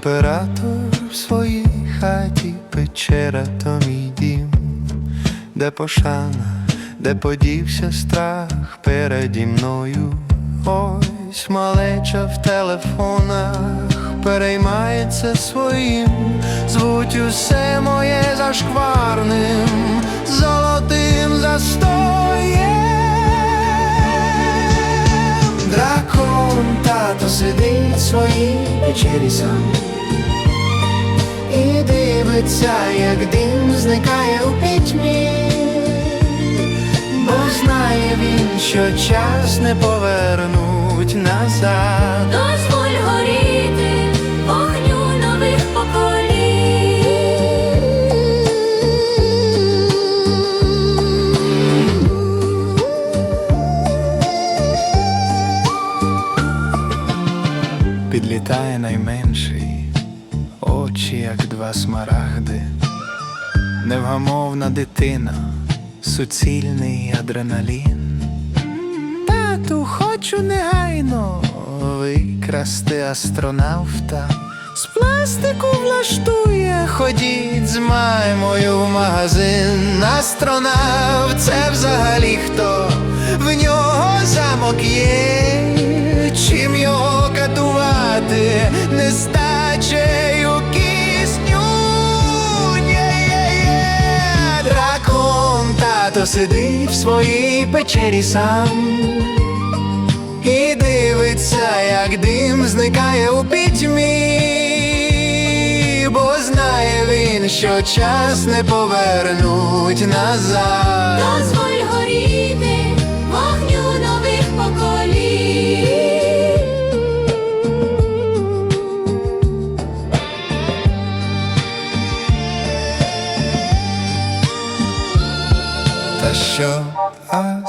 Імператор в своїй хаті, печера то мій дім, де пошана, де подівся страх переді мною. Ось малеча в телефонах переймається своїм, звуть усе моє зашкварним, своїй печері сам І дивиться, як дим зникає у пітьмі, бо знає він, що час не повернуть назад. Підлітає найменший, очі, як два смарагди, невгамовна дитина, суцільний адреналін. Тату, хочу негайно викрасти астронавта. З пластику влаштує, ходіть з маймою в магазин. Астронавт це взагалі хто? Нестачею кисню? Є-є-є. Дракон тато сидить в своїй печері сам і дивиться, як дим зникає у пітьмі, бо знає він, що час не повернуть назад.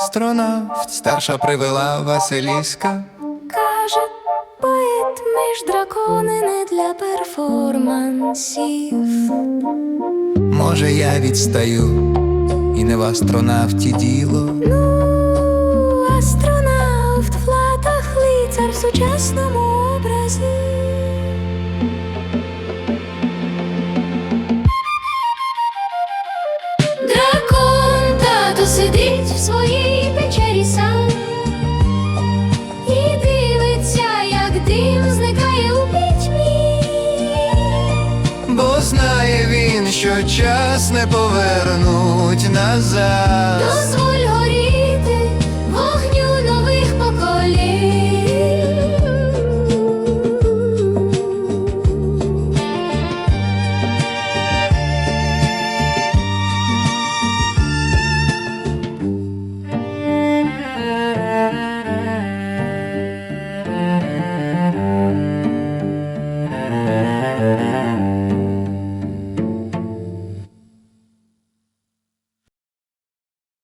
Астронавт старша привела Василіска? Каже, поет, ми ж дракони не для перформансів. Може, я відстаю, і не в астронавті діло. Ну, астронавт в латах лицар в сучасному час не повернуть назад.